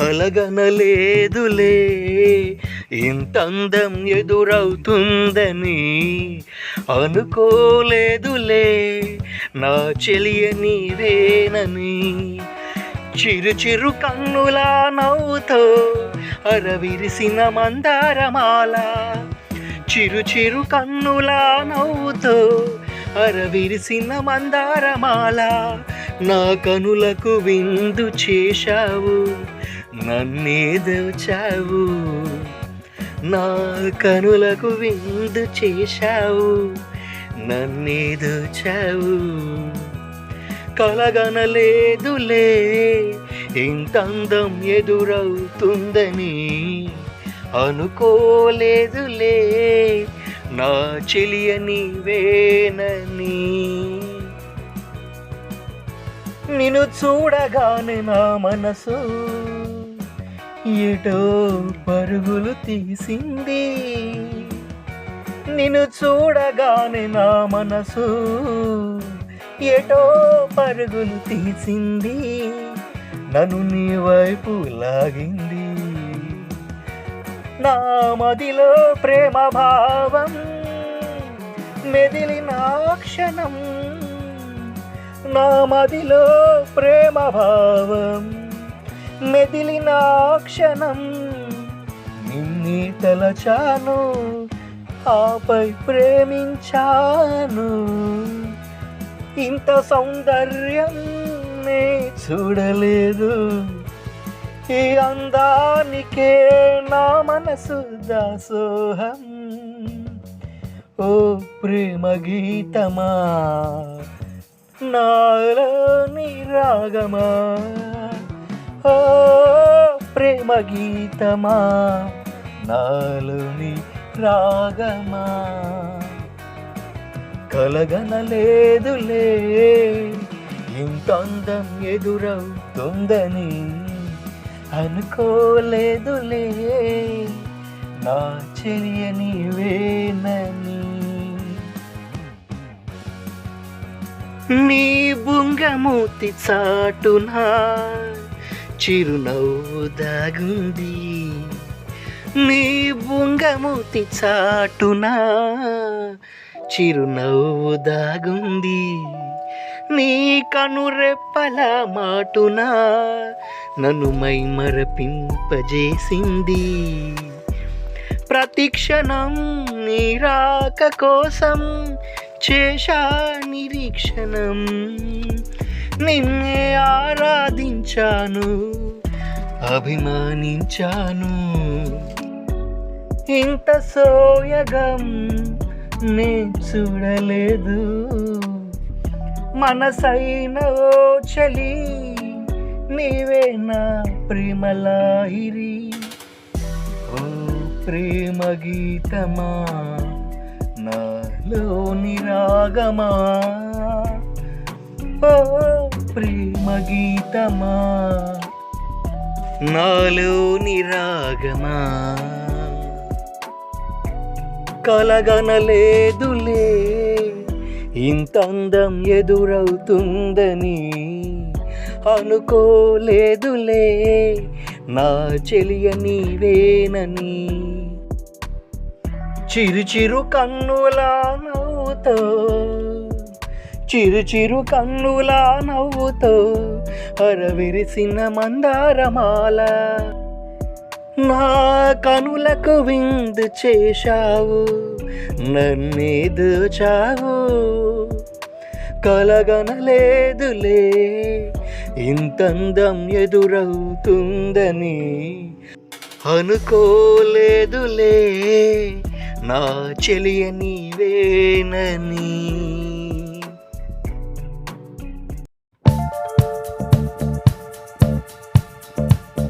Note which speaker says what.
Speaker 1: కలగనలేదులే. ఇంతందం ఎదురవుతుందని అనుకోలేదులే. నా చెలియ నీవేనని చిరు చిరు కన్నులా నవ్వుతో అరవిరిసిన మందారమాల చిరు చిరు కన్నుల నవ్వుతో అరవిరిసిన మందారమాల నా కనులకు విందు చేశావు. నన్నే దోచావు నా కనులకు విందు చేశావు. నన్నే దోచావు కలగనలేదులే ఇంత అందం ఎదురవుతుందని అనుకోలేదులే. నా చెలియ నీవేనని నిన్ను చూడగానే నా మనసు ఎటో పరుగులు తీసింది. నిన్ను చూడగానే నా మనసు ఎటో పరుగులు తీసింది. నన్ను నీ వైపు లాగింది. నా మదిలో ప్రేమ భావం మెదిలిన క్షణం. నా మదిలో ప్రేమ భావం మెదిలిన క్షణం నిన్నే తలచాను ఆపై ప్రేమించాను. ఇంత సౌందర్యం నే చూడలేదు ఈ అందానికే నా మనసు దాసోహం. ఓ ప్రేమ గీతమా నాలో రాగమా ఓ ప్రేమ గీతమా నాలోని రాగమా? కలగనలేదులే ఇంత అందం ఎదురవుతుందని అనుకోలేదులే నా చెలియ నీవేనని. నీ బుంగమూతి చాటునా చిరునవ్వు దాగుంది నీ బుంగమూతి చాటున చిరునవ్వు దాగుంది నీ కనురెప్పల మాటున నన్ను మైమరపింపజేసింది. ప్రతిక్షణం నీ రాక కోసం చేశా నిరీక్షణం. నిన్నే ఆరాధించాను అభిమానించాను. ఇంత సోయగం నే చూడలేదు. మనసైన ఓ చలి నీవే నా ప్రేమలాహిరి. ఓ ప్రేమ గీతమా నాలోని రాగమా? ఓ ప్రేమ గీతమా నాలోని రాగమా? కలగనలేదులే ఇంతందం ఎదురవుతుందని అనుకోలేదులే నా చెలియ నీవేనని. చిరు చిరు నవ్వుతో చిరు చిరు కన్నుల నవ్వుతో అరవిరిసిన మందారమాల. నా కనులకు విందు చేశావు నన్నే దోచావు కలగనలేదులే ఇంతందం ఎదురవుతుందని అనుకోలేదులే నా చెలియ నీవేనని.